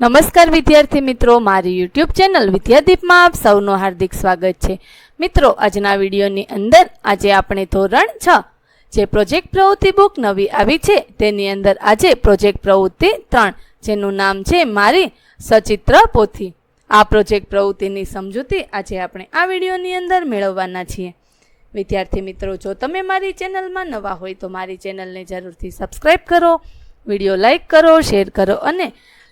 નમસ્કાર વિદ્યાર્થી મિત્રો, મારી યુટ્યુબ ચેનલ વિદ્યાદીપમાં આપ સૌનું હાર્દિક સ્વાગત છે. મિત્રો, આજના વિડીયોની અંદર આજે આપણે ધોરણ છ, જે પ્રોજેક્ટ પ્રવૃત્તિ બુક નવી આવી છે, તેની અંદર આજે પ્રોજેક્ટ પ્રવૃત્તિ ત્રણ, જેનું નામ છે મારી સચિત્ર પોથી. આ પ્રોજેક્ટ પ્રવૃત્તિની સમજૂતી આજે આપણે આ વિડીયોની અંદર મેળવવાના છીએ. વિદ્યાર્થી મિત્રો, જો તમે મારી ચેનલમાં નવા હોય તો મારી ચેનલને જરૂરથી સબસ્ક્રાઈબ કરો, વીડિયો લાઈક કરો શેર કરો અને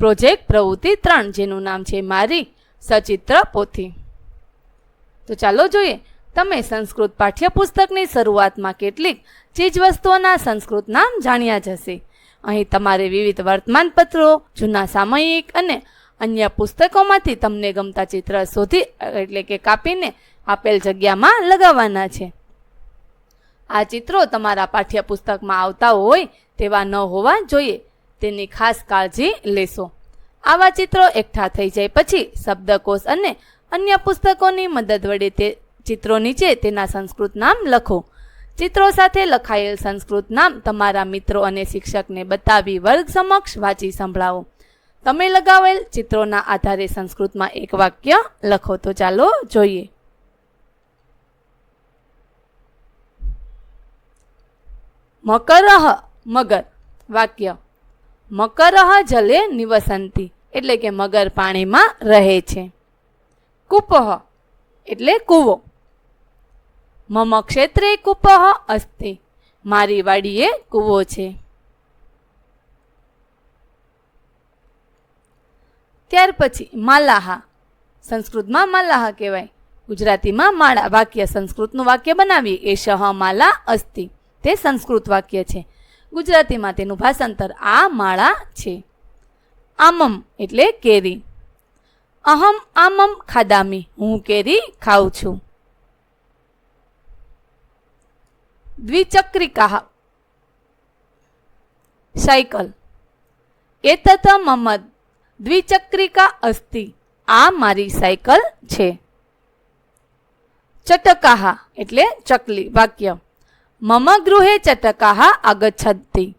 પ્રોજેક્ટ પ્રવૃત્તિ ત્રણ જેનું નામ છે મારી સચિત્ર પોથી. તો ચાલો જોઈએ, તમે સંસ્કૃત પાઠ્યપુસ્તકની શરૂઆતમાં કેટલીક ચીજવસ્તુઓના સંસ્કૃત નામ જાણ્યા જ હશે. અહીં તમારે વિવિધ વર્તમાનપત્રો, જૂના સામયિક અને અન્ય પુસ્તકોમાંથી તમને ગમતા ચિત્ર શોધી, એટલે કે કાપીને આપેલ જગ્યામાં લગાવવાના છે. આ ચિત્રો તમારા પાઠ્યપુસ્તકમાં આવતા હોય તેવા ન હોવા જોઈએ. તેની ખાસ કાળજી લેશો. આવા ચિત્રો એકઠા થઈ જાય પછી શબ્દકોશ અને અન્ય પુસ્તકોની મદદ વડે તે ચિત્રો નીચે તેના સંસ્કૃત નામ લખો. ચિત્રો સાથે લખાયેલ સંસ્કૃત નામ તમારા મિત્રો અને શિક્ષકને બતાવી વર્ગ સમક્ષ વાંચી સંભળાવો. તમે લગાવેલ ચિત્રોના આધારે સંસ્કૃતમાં એક વાક્ય લખો તો ચાલો જોઈએ. મકરહ મગર વાક્ય. મકરહ જલે નિવસંતી. એટલે કે મગર પાણીમાં રહે છે. કુપહ એટલે કૂવો. મમ ક્ષેત્રે કુપહ અસ્તિ. મારી વાડીએ કૂવો છે. ત્યાર પછી માલાહા. સંસ્કૃતમાં માલાહા કહેવાય. ગુજરાતીમાં માળા વાક્ય સંસ્કૃતનું વાક્ય બનાવીએ. એ શહ માલા અસ્તિ. તે સંસ્કૃત વાક્ય છે. ગુજરાતીમાં તેનું ભાષાંતર આ માળા છે. આમમ એટલે કેરી. અહમ આમમ ખાદામી. હું કેરી ખાઉં છું. દ્વિચક્રિકા સાયકલ. એતત મમદ. દ્વિચક્રિકા અસ્તિ. આ મારી સાયકલ છે. ચટકાહા એટલે ચકલી. વાક્ય. મમ ગૃહે ચટકાહ આગચ્છતી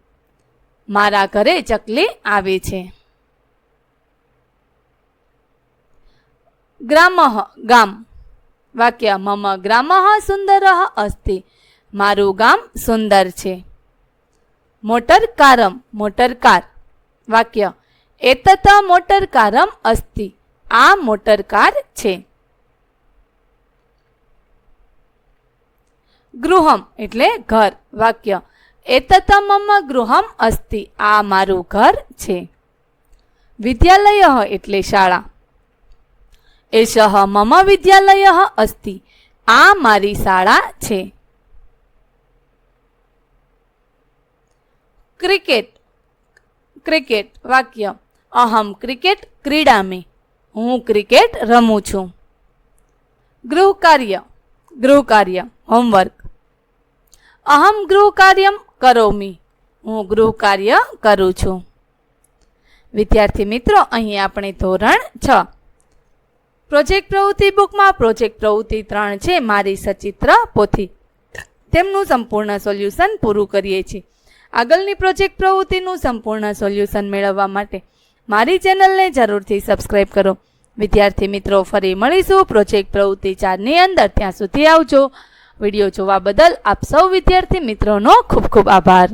મારા ઘરે ચકલી આવે છે. ગ્રામ ગામ. વાક્ય મમ ગ્રામ સુંદર અસ્તિ. મારું ગામ સુંદર છે. મોટર કારમ મોટર કાર વાક્ય, એતત મોટર કારમ અસ્તિ. આ મોટર કાર છે. ગૃહમ, એટલે ઘર, વાક્ય. એતત મમ ગૃહમ અસ્તિ. આ મારું ઘર છે. વિદ્યાલય એટલે શાળા. એશ મમ વિદ્યાલય અસ્તિ. આ મારી શાળા છે. ક્રિકેટ. ક્રિકેટ, વાક્ય. અહમ ક્રિકેટ ક્રીડામે. હું ક્રિકેટ રમું છું. ગૃહ કાર્ય ગૃહ કાર્ય હોમવર્ક. અહમ ગૃહ કાર્યમ કરોમી હું ગૃહ કાર્ય કરું છું। વિદ્યાર્થી મિત્રો, અહીં આપણે ધોરણ છ. પ્રોજેક્ટ પ્રવૃત્તિ બુકમાં પ્રોજેક્ટ પ્રવૃત્તિ ત્રણ છે, મારી સચિત્ર પોથી. તેમનું સંપૂર્ણ સોલ્યુશન પૂરું કરીએ છીએ. આગળની પ્રોજેક્ટ પ્રવૃત્તિનું સંપૂર્ણ સોલ્યુશન મેળવવા માટે મારી ચેનલને જરૂરથી સબસ્ક્રાઈબ કરો. વિદ્યાર્થી મિત્રો, ફરી મળીશું પ્રોજેક્ટ પ્રવૃત્તિ ચારની અંદર. ત્યાં સુધી આવજો. વીડિયો જોવા બદલ આપ સૌ વિદ્યાર્થી મિત્રોનો ખૂબ ખૂબ આભાર.